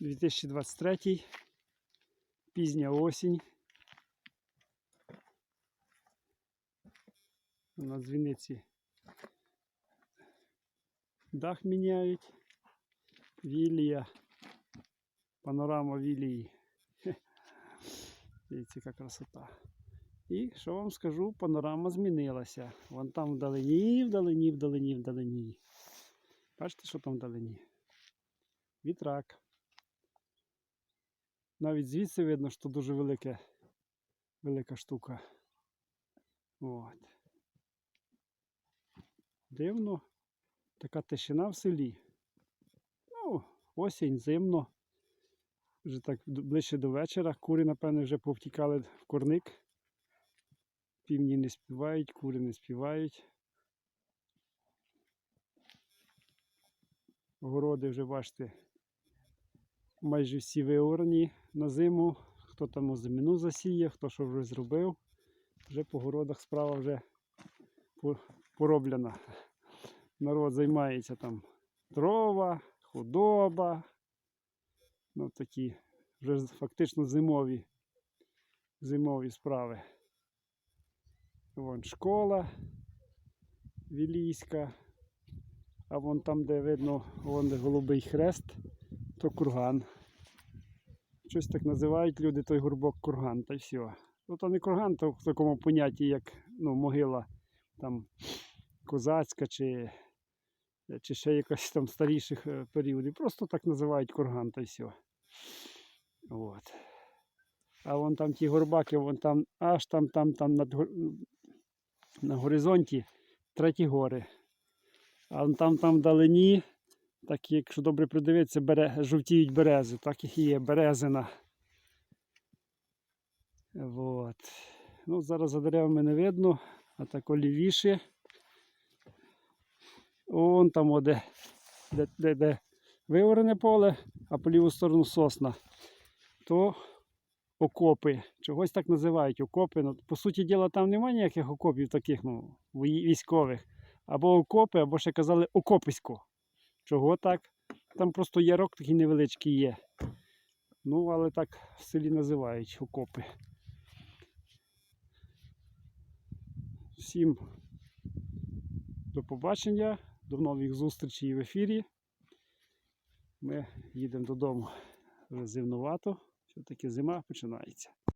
2023, пізня осінь. На дзвіниці дах міняють. Вілія. Панорама Вілії. Дивіться, яка красота. І що вам скажу, панорама змінилася. Вон там вдалині, вдалині, вдалині, вдалині. Бачите, що там вдалині? Вітрак. Навіть звідси видно, що дуже велике, велика штука. От. Дивно. Така тишина в селі. Ну, осінь, зимно. Вже так ближче до вечора. Кури, напевне, вже повтікали в курник. Півні не співають, кури не співають. Городи вже бачите, майже всі виорані на зиму. Хто там озимину засіє, хто що вже зробив. Вже по городах справа вже пороблена. Народ займається там дрова, худоба. Ну такі вже фактично зимові, зимові справи. Вон школа Вілійська. А вон там, де видно, вон де голубий хрест, то курган. Щось так називають люди той горбок курган, та й все. Ну то не курган, то в такому понятті, як ну, могила там козацька чи, чи ще якась там старіших е, періодів. Просто так називають курган, та й все. От. А вон там ті горбаки, вон там, аж там, там, там над, на горизонті треті гори. А вон там, там вдалині, так якщо добре придивитися, бере, жовтіють берези, так і є, березина. Вот. Ну, зараз за деревами не видно, а так лівіше. Вон там, о, де, де, де, де виорене поле, а по ліву сторону сосна. То окопи. Чогось так називають окопи. Ну, по суті діла, там немає ніяких окопів таких ну, військових. Або окопи, або ще казали окописько. Чого так? Там просто ярок такий невеличкий є. Ну, але так в селі називають окопи. Всім до побачення, до нових зустрічей в ефірі. Ми їдемо додому вже зимнувато. Все-таки зима починається.